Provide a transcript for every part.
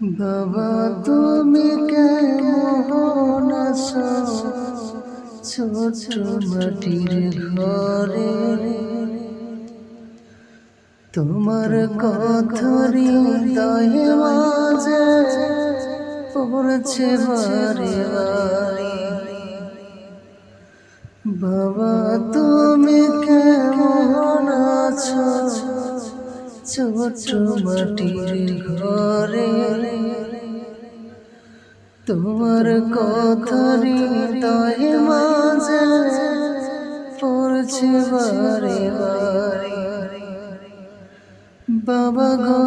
বাবা, তুমি কেমন আছো? ছোট মাটির ঘরে। তোমার কথারি হৃদয়ে মাঝে পড়ছে বারে বারে। বাবা, তুমি কেমন আছো? ছোট মাটির ঘরে। তোমার কথার হৃদয়ে মাঝে পড়ছে বারে বারে। বাবা গো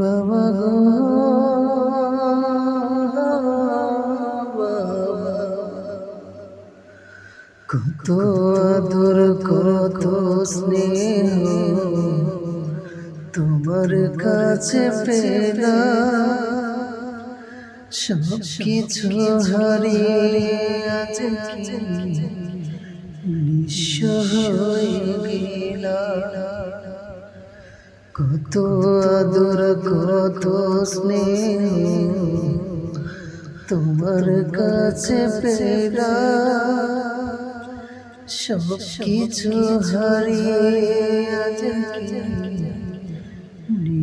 বাবা গো, কত আদর, কত স্নেহ তোমার কাছে পেলা সব কিছু হারিয়ে আজ কি নিঃস্ব কত আদর, কত স্নেহ তোমার কাছে পেলা সব কিছু হারিয়ে আজ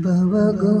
বাবা গো